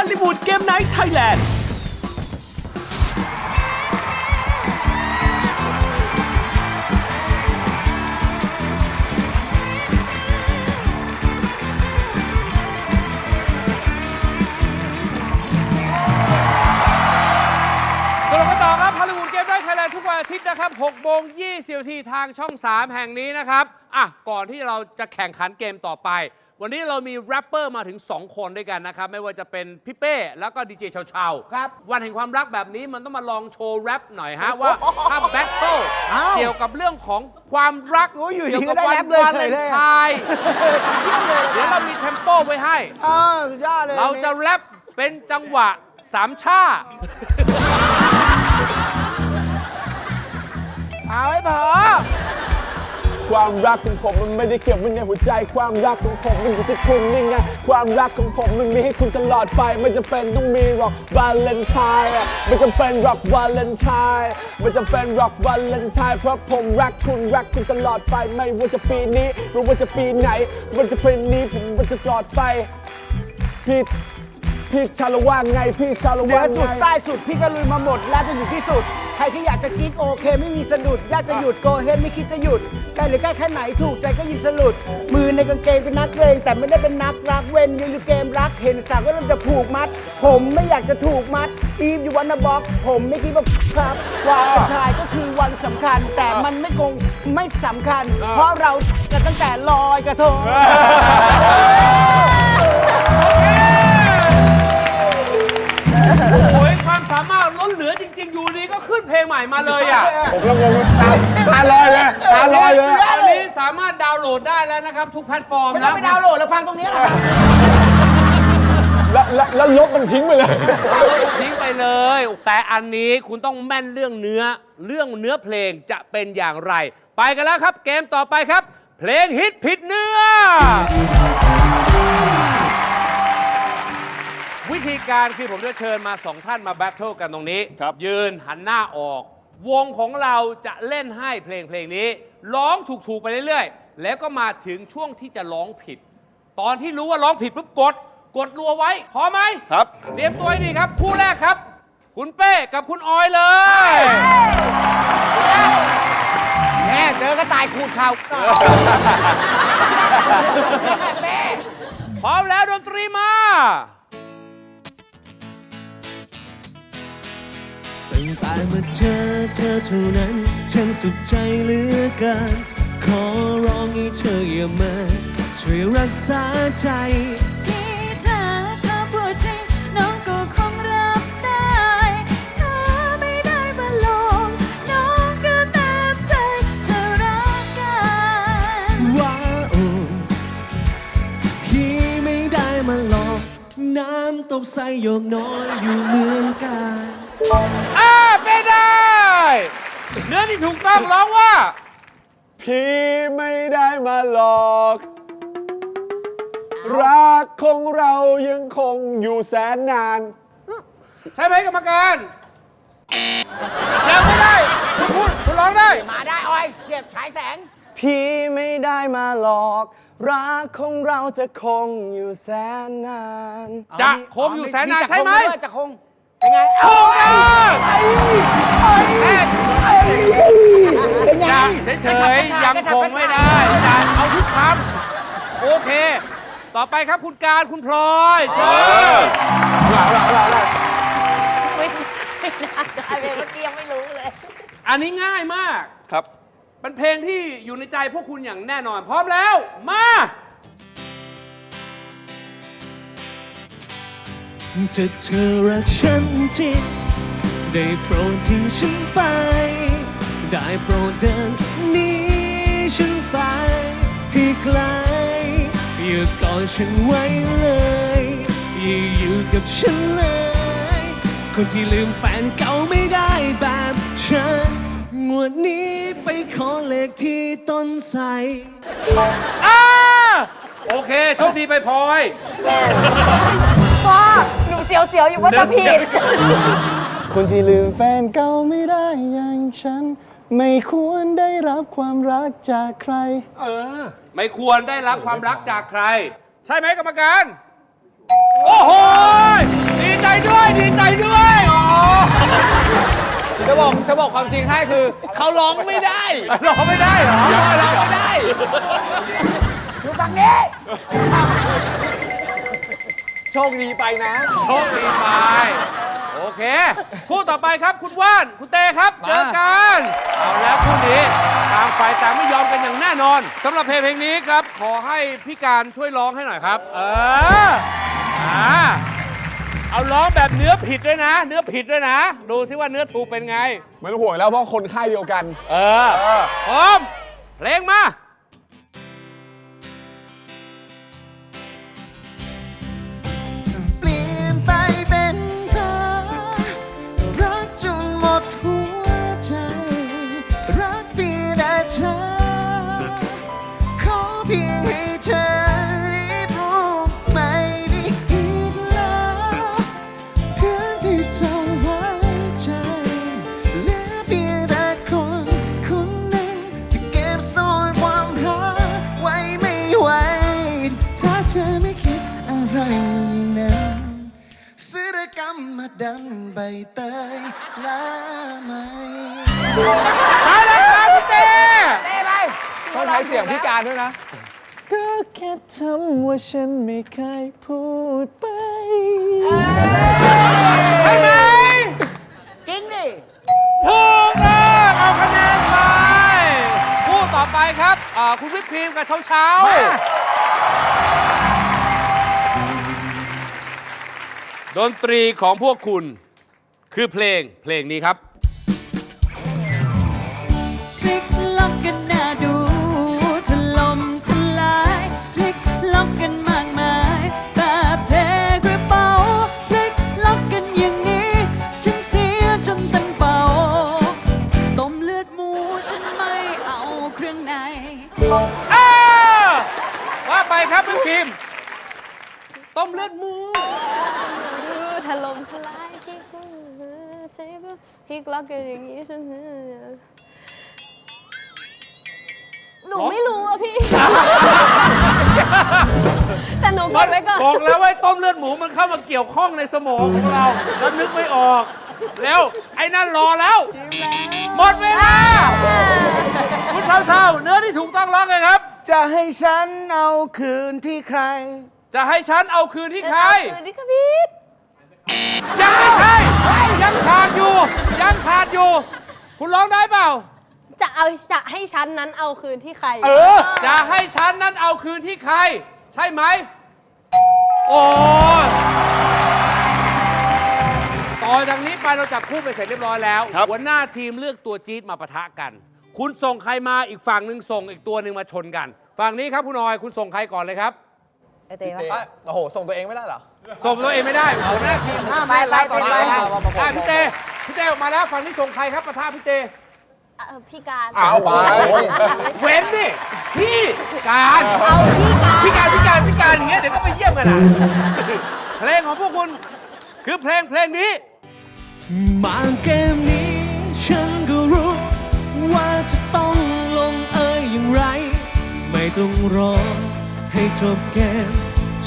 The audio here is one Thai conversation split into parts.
อลลีวูดเกมไนท์ไทยแลนด์สรุปกันต่อครับฮอลลีวูดเกมได้ไทยแลนด์ทุกวันอาทิตย์นะครับ6โมง20นาทีทางช่อง 3 แห่งนี้นะครับ อะ ก่อนที่เราจะแข่งขันเกมต่อไป วันนี้เรามีแรปเปอร์มาถึง 2 คนด้วยกันนะครับ ไม่ว่าจะเป็นพี่เป้ แล้วก็ดีเจเชาๆครับวันแห่งความรักแบบนี้มันต้องมาลองโชว์แรปหน่อยฮะ ว่าถ้าแบทเทิลอ้าวเกี่ยวกับเรื่องของความรักโอ้ยอยู่ดีเกี่ยวกับก็ได้วัแรปเลยวาเฉเลยนเลยไทน์เดี๋ยวเรามีเทมโปไว้ให้อ่าสุดยอดเลยเราจะแรปเป็นจังหวะสามชา เอาให้พอ ความรักของผมมันไม่ได้เก็บไว้ในหัวใจ ความรักของผมมันอยู่ที่คุณนี่ไง ความรักของผมมันมีให้คุณตลอดไป ไม่จำเป็นต้องมีหรอกวาเลนไทน์อะไม่จำเป็นหรอกวาเลนไทน์ไม่จำเป็นหรอกวาเลนไทน์เพราะผมรักคุณรักคุณตลอดไป ไม่ว่าจะปีนี้หรือว่าจะปีไหน มันจะเป็นนี้ผมมันจะตลอดไปพี่พี่ชาละว่าไงพี่ชาละเหนืว่าอสุดไง ใต้สุดพี่ก็ลุยมาหมดแล้วจะอยู่ที่สุด ครที่อยากจะกิ๊กโอเค ไม่มีสะดุด อยากจะหยุดโกเฮดไม่คิดจะหยุดใกล้หรือใกล้แค่ไหนถูกใจก็ยิงสลุด มือในกางเกงเป็นนักเลงแต่ไม่ได้เป็นนักรักเว้นยืนอยู่เกมรักเห็นสาวก็เริ่มจะผูกมัด ผมไม่อยากจะถูกมัดอีฟอยู่วันนะบล็อกผมไม่คิดว่าครับความเป็นชายก็คือวันสำคัญ แต่มันไม่คงไม่สำคัญ เพราะเรากันตั้งแต่ลอยกระทง ผมละงงตาตาลอยเลยตาลอยเลยอันนี้สามารถดาวน์โหลดได้แล้วนะครับ ทุกแพลตฟอร์มไม่ต้อนะงไปดาวน์โหลดแล้วฟังตรงนี้แหละครับแล้วแล้วแล้วลบมันทิ้งไปเลย เอาลบทิ้งไปเลย แต่อันนี้คุณต้องแม่นเรื่องเนื้อ เรื่องเนื้อเพลงจะเป็นอย่างไร ไปกันแล้วครับ เกมต่อไปครับ เพลงฮิตผิดเนื้อ วิธีการคือผมจะเชิญมาสองท่านมาแบทเทิลกันตรงนี้ ครับ ยืนหันหน้าออก วงของเราจะเล่นให้เพลงเพลงนี้ ร้องถูกๆไปเรื่อยๆ แล้วก็มาถึงช่วงที่จะร้องผิด ตอนที่รู้ว่าร้องผิดปุ๊บกด กดรัวไว้พร้อมไหมครับ เตรียมตัวให้ดีครับ คู่แรกครับ คุณเป้กับคุณออยเลย แม่เจอกระต่ายขูดเข่าพร้อมแล้วดนตรีมา ตั้งแต่เมื่อเจอเธอเท่านั้น ฉันสุขใจเหลือเกินขอร้องให้เธออย่ามาช่วยรักษาใจพี่ถ้าถ้าพูดจริงน้องก็คงรับได้ถ้าไม่ได้มาลองน้องก็แนบใจจะรักกันว้าวพี่ไม่ได้มาหลอกน้ำตกใสโยกน้อยอยู่เมืองกาญ อ่าไม่ได้ เนื้อที่ถูกต้องร้องว่า พี่ไม่ได้มาหลอก รักของเรายังคงอยู่แสนนาน ใช่ไหมกรรมการยังไม่ได้คุณพูดคุณร้องได้ มาได้ออยเฉียบฉายแสง พี่ไม่ได้มาหลอก รักของเราจะคงอยู่แสนนาน จะคงอยู่แสนนานใช่ไหม จะคง เป็นไงถูกต้องแค่เป็นไงจะเฉยๆยังคงไม่ได้จะเอาทุกคำโอเค ต่อไปครับคุณการคุณพลอยเชิญไม่ไม่น่าได้เลยเมื่อกี้ยังไม่รู้เลย อันนี้ง่ายมากครับเป็นเพลงที่อยู่ในใจพวกคุณอย่างแน่นอน พร้อมแล้ว มา ถ้าเธอรักฉันจริงได้โปรดทิ้งฉันไป ได้โปรดเดินหนีฉันไปให้ไกลอย่ากอดฉันไว้เลยอย่าอยู่กับฉันเลย คนที่ลืมแฟนเก่าไม่ได้แบบฉันงวดนี้ไปขอเลขที่ต้นไทรอ่าโอเคโชคดีไปพลอย เสียวๆอยู่ว่าจะผิด คนที่ลืมแฟนเก่าไม่ได้อย่างฉัน ไม่ควรได้รับความรักจากใครเออไม่ควรได้รับความรักจากใคร ใช่ไหมกรรมการ โอ้โหดีใจด้วยดีใจด้วยอ๋อจะบอกจะบอกความจริงให้คือ เขาร้องไม่ได้ร้องไม่ได้เหรอ ร้องไม่ได้ อยู่ฝั่งนี้ โชคดีไปนะ โชคดีไป โอเค คู่ต่อไปครับคุณว่าน คุณเตครับ มา เจอกัน เอาแล้วคู่นี้ต่างฝ่ายต่างไม่ยอมกันอย่างแน่นอนสำหรับเพลงเพลงนี้ครับ ขอให้พี่การช่วยร้องให้หน่อยครับ เอออ่าเอาร้องแบบเนื้อผิดด้วยนะ เนื้อผิดด้วยนะ ดูซิว่าเนื้อถูกเป็นไง ไม่ต้องห่วงแล้วเพราะคนค่ายเดียวกัน เออพร้อมเพลงมา นั้นศิลกรรมมาดันใบเตยลาไหมไปแล้วครับพี่เต้ต้องใช้เสียงพี่การด้วยนะ ก็แค่ทำว่าฉันไม่เคยพูดไป ใช่ไหมจริงดิถูกต้องเอาคะแนนไปคู่ต่อไปครับอ่าคุณวิปครีมกับเช้าเช้า ดนตรีของพวกคุณคือเพลงเพลงนี้ครับ ล่มทลายที่กูใช้ก็พลิกล็อกกันอย่างนี้ฉันหนูไม่รู้อะพี่ แต่หนูกดไว้ก่อน บอกแล้วว่าไอ้ต้มเลือดหมูมันเข้ามาเกี่ยวข้องในสมองของเรา แล้วนึกไม่ออก แล้วไอ้นั่นรอแล้ว หมดเวลา คุณเช้าเช้าๆเนื้อที่ถูกต้องร้องไงครับ จะให้ฉันเอาคืนที่ใคร จะให้ฉันเอาคืนที่ใครคืนที่ขบิด ยังไม่ใช่ ยังขาดอยู่ ยังขาดอยู่ คุณร้องได้เปล่า จะเอาจะให้ฉันนั้นเอาคืนที่ใคร เออ จะให้ฉันนั้นเอาคืนที่ใคร ใช่ไหม โอ้ยต่อจากนี้ไปเราจับคู่ไปเสร็จเรียบร้อยแล้วหัวหน้าทีมเลือกตัวจี๊ดมาปะทะกัน คุณส่งใครมาอีกฝั่งหนึ่งส่งอีกตัวหนึ่งมาชนกัน ฝั่งนี้ครับคุณออย คุณส่งใครก่อนเลยครับ ไอเต้ปะ เอ้ยโอ้โห ส่งตัวเองไม่ได้เหรอ ส่งตัวเองไม่ได้หัวหน้าทีมห้ามไปเล่นไปแล้วตอนนี้ไปไป ได้พี่เต้พี่เต้ออกมาแล้วฝั่งนี้ส่งใครครับปะทะพี่เต้เอ่อพี่การเอาไป เว้นดิพี่การเอาพี่การพี่การพี่การพี่การอย่างเงี้ยเดี๋ยวก็ไปเยี่ยมกันอะเพลงของพวกคุณคือเพลงเพลงนี้มาเกมนี้ฉันก็รู้ว่าจะต้องลงเอยอย่างไร ไม่ต้องรอ ให้จบเกม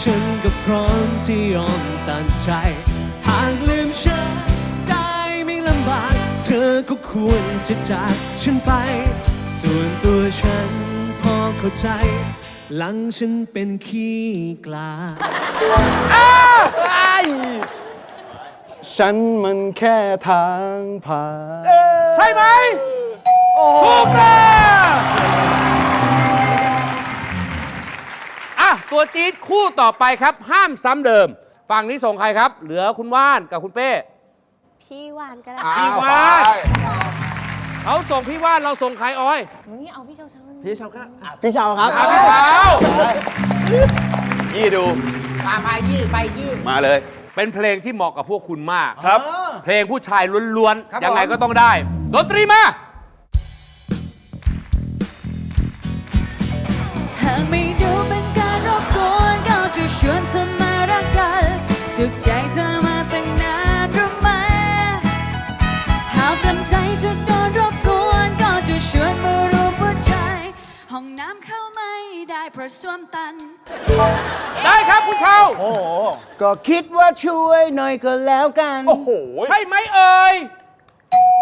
ฉันก็พร้อมที่ยอมตัดใจ หากลืมฉันได้ไม่ลำบาก เธอก็ควรจะจากฉันไป ส่วนตัวฉันพอเข้าใจ หลังฉันเป็นขี้กลาฉันมันแค่ทางผ่าน ใช่ไหมถูกต้อง ตัวจี๊ดคู่ต่อไปครับ ห้ามซ้ำเดิม ฝั่งนี้ส่งใครครับ เหลือคุณว่านกับคุณเป้ พี่วานก็ได้ พี่ว่านเขาส่งพี่ว่านเราส่งใครออยมึงนี่เอาพี่เช้าเช้าพี่ชาวครับพี่เชาวครับอะพี่เช้ายี่ดู มาไปยี่ไปยี่มาเลย เป็นเพลงที่เหมาะกับพวกคุณมาก ครับ เพลงผู้ชายล้วนครับๆยังไงผมก็ต้องได้ ดนตรีมา หากไม่ ชวนเธอมารักกันถูกใจเธอมาตั้งนานรู้ไหมหากเต็มใจจะโดนรบกวนก็จะชวนมารูปหัวใจห้องน้ำเข้าไม่ได้เพราะส้วมตัน ได้ครับคุณเชาก็คิดว่าช่วยหน่อยก็แล้วกัน โอ้โห ใช่ไหมเอ่ย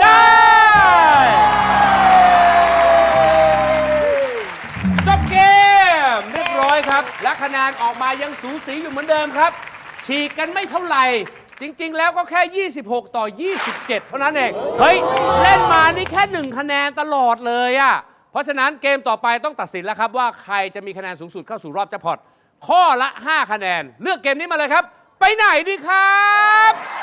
ได้ คะแนนออกมายังสูสีอยู่เหมือนเดิมครับ ฉีกกันไม่เท่าไหร่ จริง ๆ แล้วก็แค่ 26 ต่อ 27 เท่านั้นเอง เฮ้ย เล่นมานี่แค่1คะแนนตลอดเลยอะเพราะฉะนั้นเกมต่อไปต้องตัดสินแล้วครับว่าใครจะมีคะแนนสูงสุดเข้าสู่รอบแจ็คพอตข้อละ 5 คะแนน เลือกเกมนี้มาเลยครับ ไปไหนดีครับ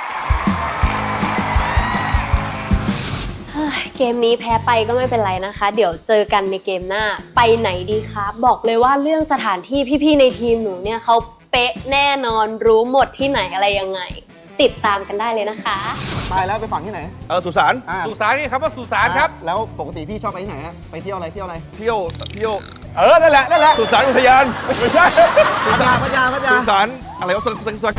เฮ้ยเกมนี้แพ้ไปก็ไม่เป็นไรนะคะ เดี๋ยวเจอกันในเกมหน้า ไปไหนดีครับ บอกเลยว่าเรื่องสถานที่พี่ๆในทีมหนูเนี่ยเขาเป๊ะแน่นอนรู้หมดที่ไหนอะไรยังไง ติดตามกันได้เลยนะคะไปแล้วไปฝังที่ไหน เออสุสานอ่า สุสานนี่ครับว่าสุสานครับแล้วปกติพี่ชอบไปที่ไหนฮะไปเที่ยวอะไรเที่ยวอะไรเที่ยวเที่ยว เออนั่นแหละนั่นแหละสุสานอุทยานไม่ใช่พัทยาพัทยาพัทยาสุสานอะไรวะสุสานสุสาน